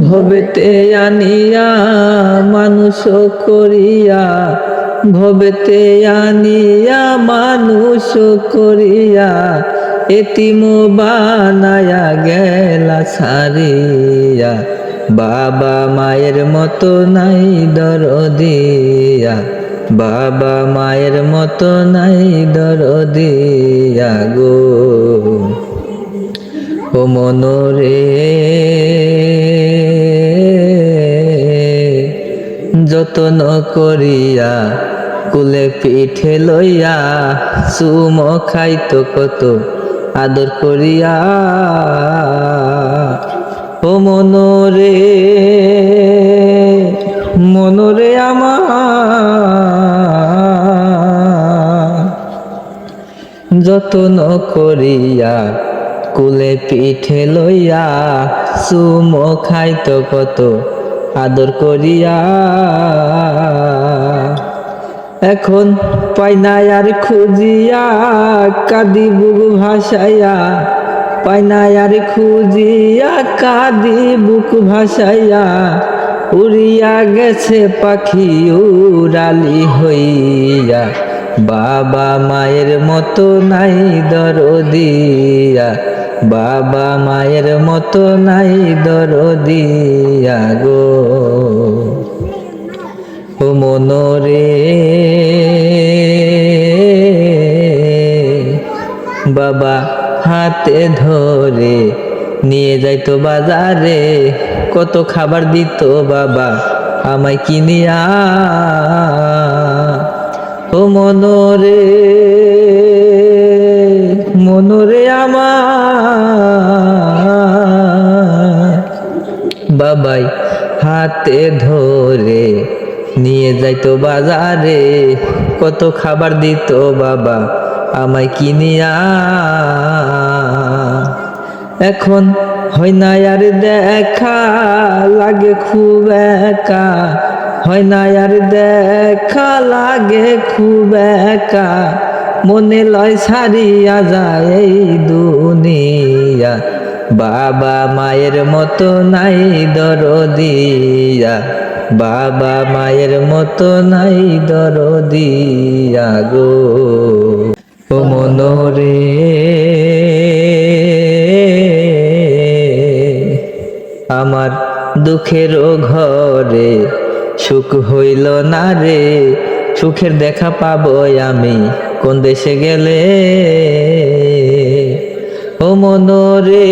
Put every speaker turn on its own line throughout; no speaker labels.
ভবেতে আনিয়া মানুষ করিয়া, ভবেতে আনিয়া মানুষ করিয়া, এতিম বানায়া গেলা সারিয়া বাবা মায়ের মতো নাই দরদিয়া, বাবা মায়ের মতো নাই দরদিয়া গো। ও মনরে যতন করিয়া কুলে পিঠে লইয়া সুম খাইতো কত আদর করিয়া। ও মনরে মনরে আমার। যতন করিয়া কুলে পিঠে লইয়া সুম খাইতো কত আদর করিয়া এখন পাই না আর খুঁজিয়া কাদি বুক ভাসাইয়া। পাই না আর খুঁজিয়া কাদি বুক ভাসাইয়া। উড়িয়া গেছে পাখি উড়ালি হইয়া। বাবা মায়ের মতো নাই দরদিয়া। বাবা মায়ের মতো নাই দরদিয়া গো ও মনরে। বাবা হাতে ধরে নিয়ে যাইতো বাজারে, কত খাবার দিত বাবা আমায় কিনিয়া। ও মনরে মনরে আমার বাবাই হাতে ধরে নিয়ে যাইতো বাজারে। কত খাবার দিত বাবা আমায় কিনিয়া। এখন হয় না আর দেখা, লাগে খুব একা। হয় না আর দেখা, লাগে খুব একা। মনে লয় সারিয়া যায় এই দুনিয়া। বাবা মায়ের মতো নাই দরদিয়া। বাবা মায়ের মতো নাই দরদিয়া গো। ও মনরে। আমার দুঃখেরও ঘরে সুখ হইল না রে। সুখের দেখা পাবো আমি। কোন দেশে গেলে ও মনরে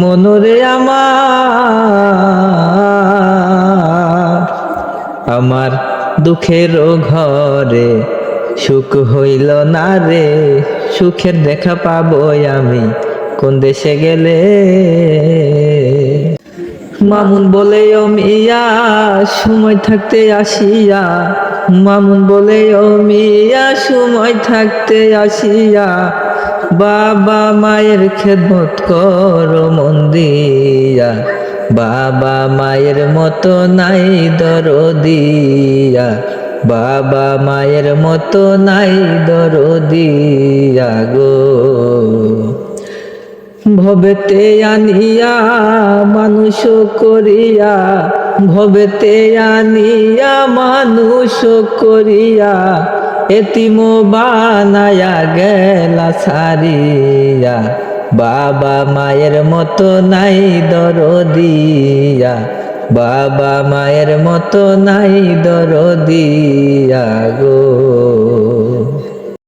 মনরে আমার। আমার দুঃখেরও ঘরে সুখ হইল না রে, সুখের দেখা পাবো আমি কোন দেশে গেলে। মামুন বলে, ও মিয়া, সময় থাকতে আসিয়া। মামুন বলে, ও মিয়া, সময় থাকতে আসিয়া। বাবা মায়ের খেদমত করো মন দিয়া। বাবা মায়ের মতো নাই দরদিয়া। বাবা মায়ের মতো নাই দরদিয়া গো। ভবেতে আনিয়া মানুষ করিয়া, ভবেতে আনিয়া মানুষ করিয়া এতিম বানায়া গেলা সারিয়া বাবা মায়ের মতো নাই দরদিয়া, বাবা মায়ের মতো নাই দরদিয়া গো।